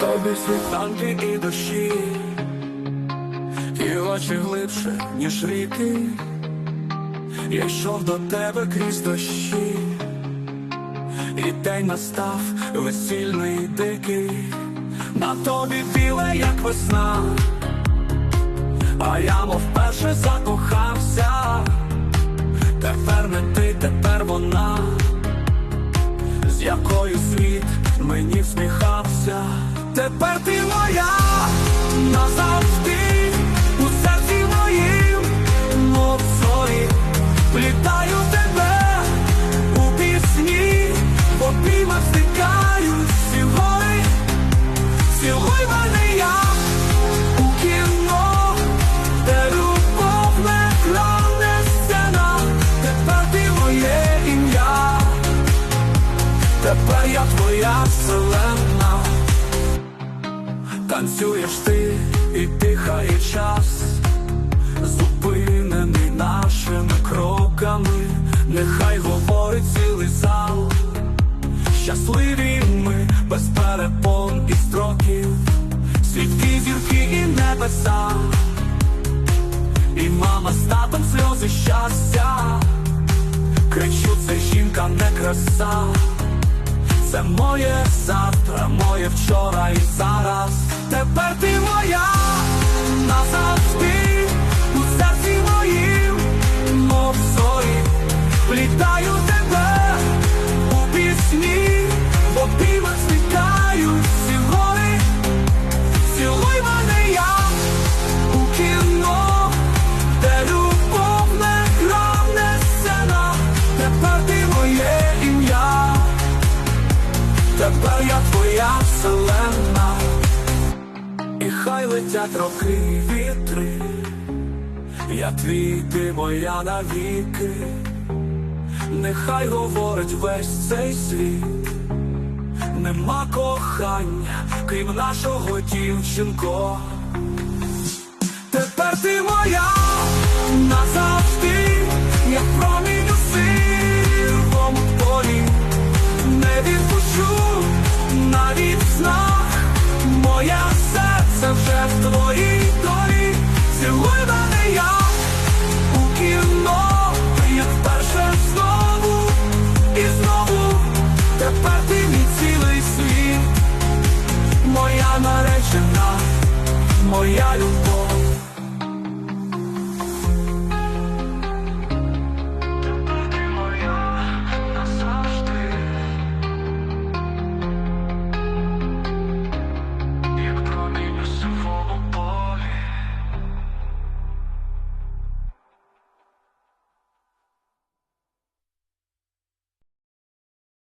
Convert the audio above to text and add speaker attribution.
Speaker 1: тобі світанки і дощі, і очі глибше, ніж ріки. Я йшов до тебе крізь дощі, і день настав весільний дикий, на тобі біле, як весна, а я мов перше закохався, тепер не ти, тепер вона, з якою світ мені всміхався. Тепер ти моя назавжди. У серці моїм, мов зорі, плітаю тебе у пісні, в обіймах стикають всі гори, мене я у кіно, де любов тепер ти моє ім'я, тепер я твоя вселенна. Танцюєш ти і дихає час, зупинений нашими кроками, нехай говорить цілий зал, щасливі ми без перепон і строків, свідки, зірки і небеса, і мама з татом сльози щастя, кричу, це жінка не краса. Це моє завтра, моє вчора і зараз. Тепер ти моя Я твоя вселенна, і хай летять роки вітри, я твій, ти моя навіки, нехай говорить весь цей світ, нема кохання, крім нашого дівчинко. Тепер ти моя назавжди, я у кіно Як вперше знову і знову. Тепер ти мій цілий світ Моя наречена, моя любов